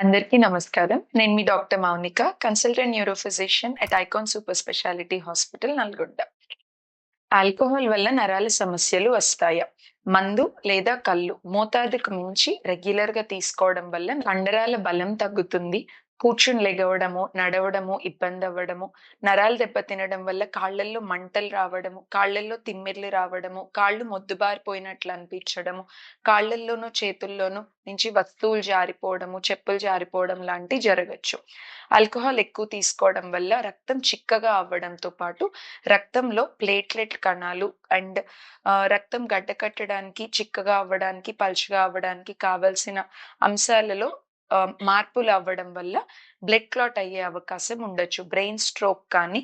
అందరికీ నమస్కారం. నేను మీ doctor Mounika, consultant neurophysician at Icon super speciality hospital, Nalgonda. Alcohol వల్ల నరాల సమస్యలు వస్తాయా? మందు లేదా కళ్ళు మోతాదుకు మించి రెగ్యులర్‌గా తీసుకోవడం వల్ల కండరాల బలం తగ్గుతుంది. కూర్చుని లెగవడము, నడవడము ఇబ్బంది అవ్వడము నరాలు దెబ్బతినడం వల్ల కాళ్ళల్లో మంటలు రావడము, కాళ్ళల్లో తిమ్మిర్లు రావడము, కాళ్ళు మొద్దుబారిపోయినట్లు అనిపించడము, కాళ్ళల్లోనూ, చేతుల్లోనూ నుంచి వస్తువులు జారిపోవడము, చెప్పులు జారిపోవడం లాంటివి జరగచ్చు ఆల్కహాల్ ఎక్కువ తీసుకోవడం వల్ల రక్తం చిక్కగా అవ్వడంతో పాటు రక్తంలో ప్లేట్లెట్ కణాలు అండ్ రక్తం గడ్డకట్టడానికి, చిక్కగా అవ్వడానికి, పలుచగా అవ్వడానికి కావాల్సిన అంశాలలో మార్పులు అవ్వడం వల్ల బ్లడ్ క్లాట్ అయ్యే అవకాశం ఉండొచ్చు. బ్రెయిన్ స్ట్రోక్ కానీ,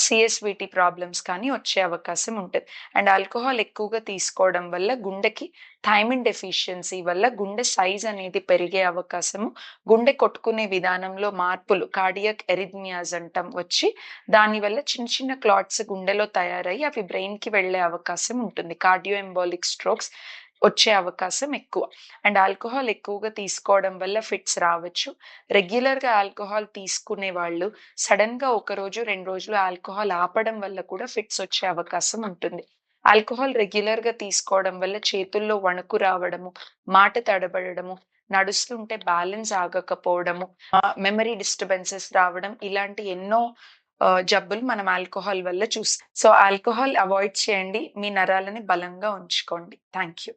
సిఎస్విటి ప్రాబ్లమ్స్ కానీ వచ్చే అవకాశం ఉంటుంది అండ్ ఆల్కహాల్ ఎక్కువగా తీసుకోవడం వల్ల గుండెకి థైమిన్ డెఫిషియన్సీ వల్ల గుండె సైజ్ అనేది పెరిగే అవకాశము, గుండె కొట్టుకునే విధానంలో మార్పులు కార్డియక్ ఎరిథ్మియాస్ అంటాం వచ్చి, దానివల్ల చిన్న చిన్న క్లాట్స్ గుండెలో తయారయ్యి అవి బ్రెయిన్‌కి వెళ్ళే అవకాశం ఉంటుంది. కార్డియో ఎంబాలిక్ స్ట్రోక్స్ వచ్చే అవకాశం ఎక్కువ. అండ్ ఆల్కహాల్ ఎక్కువగా తీసుకోవడం వల్ల ఫిట్స్ రావచ్చు. రెగ్యులర్‌గా ఆల్కహాల్ తీసుకునే వాళ్ళు సడన్గా ఒక రోజు, 2 రోజులు ఆల్కహాల్ ఆపడం వల్ల కూడా ఫిట్స్ వచ్చే అవకాశం ఉంటుంది. ఆల్కహాల్ రెగ్యులర్‌గా తీసుకోవడం వల్ల చేతుల్లో వణుకు రావడము, మాట తడబడడము, నడుస్తుంటే బ్యాలెన్స్ ఆగకపోవడము, మెమరీ డిస్టర్బెన్సెస్ రావడం ఇలాంటి ఎన్నో జబ్బులు మనం ఆల్కహాల్ వల్ల చూస్తాం. సో, ఆల్కహాల్ అవాయిడ్ చేయండి. మీ నరాలని బలంగా ఉంచుకోండి. Thank you.